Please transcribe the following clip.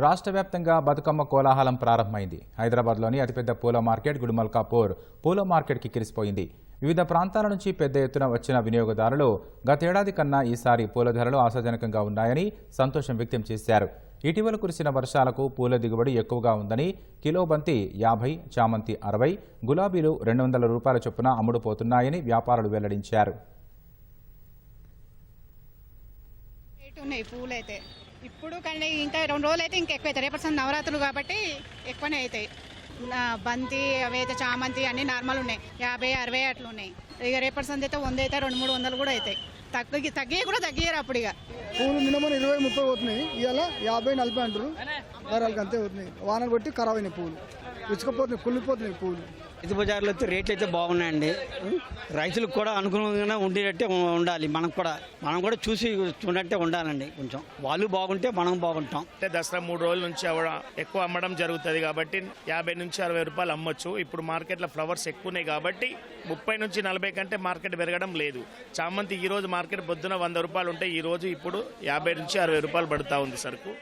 రాష్ట్ర వ్యాప్తంగా బతుకమ్మ కోలాహలం ప్రారంభమైంది. హైదరాబాద్లోని అతిపెద్ద పూల మార్కెట్ గుడుమల్కాపూర్ పూల మార్కెట్కి కిరిసిపోయింది. వివిధ ప్రాంతాల నుంచి పెద్ద ఎత్తున వచ్చిన వినియోగదారులు గతేడాది కన్నా ఈసారి పూల ధరలు ఆశాజనకంగా ఉన్నాయని సంతోషం వ్యక్తం చేశారు. ఇటీవల కురిసిన వర్షాలకు పూల దిగుబడి ఎక్కువగా ఉందని కిలో బంతి యాభై చామంతి అరవై గులాబీలు రెండు వందల రూపాయల చొప్పున అమ్ముడుపోతున్నాయని వ్యాపారులు వెల్లడించారు. రేట్ ఉన్నాయి పూలు అయితే ఇప్పుడు కానీ ఇంకా రెండు రోజులు అయితే ఇంకా ఎక్కువ అవుతాయి రేపటి సంది నవరాత్రులు కాబట్టి ఎక్కువనే అవుతాయి నా బంతి అవి అయితే చామంతి అన్ని నార్మల్ ఉన్నాయి. యాభై అరవై అట్లా ఉన్నాయి ఇక రేపటి సంది అయితే వంద అయితే రెండు మూడు వందలు కూడా అవుతాయి తగ్గి తగ్గి కూడా తగ్గియరు అప్పుడు ఇక. పూలు నిన్న మన ఇరవై ముప్పై పోతున్నాయి. ఇవాళ యాభై నలభై అంటారు అంతే అవుతున్నాయి వానలు బట్టి ఖరాబ్ అయినాయి పూలు. ఇసుకపోతున్నాయి కుళ్ళిపోతున్నాయి పూలు రైతు బజార్లో అయితే రేట్లు అయితే బాగున్నాయండి. రైతులకు కూడా అనుగుణంగా ఉండేటట్టే ఉండాలి. మనం కూడా మనం కూడా చూసి చూడట్టే ఉండాలండి కొంచెం. వాళ్ళు బాగుంటే మనం బాగుంటాం. అంటే దసరా మూడు రోజుల నుంచి అవ్వడం ఎక్కువ అమ్మడం జరుగుతుంది కాబట్టి యాభై నుంచి అరవై రూపాయలు అమ్మొచ్చు. ఇప్పుడు మార్కెట్లో ఫ్లవర్స్ ఎక్కువ ఉన్నాయి కాబట్టి ముప్పై నుంచి నలభై కంటే మార్కెట్ పెరగడం లేదు. చామంతి ఈ రోజు మార్కెట్ పొద్దున వంద రూపాయలు ఉంటే ఈ రోజు ఇప్పుడు యాభై నుంచి అరవై రూపాయలు పడుతూ ఉంది సరుకు.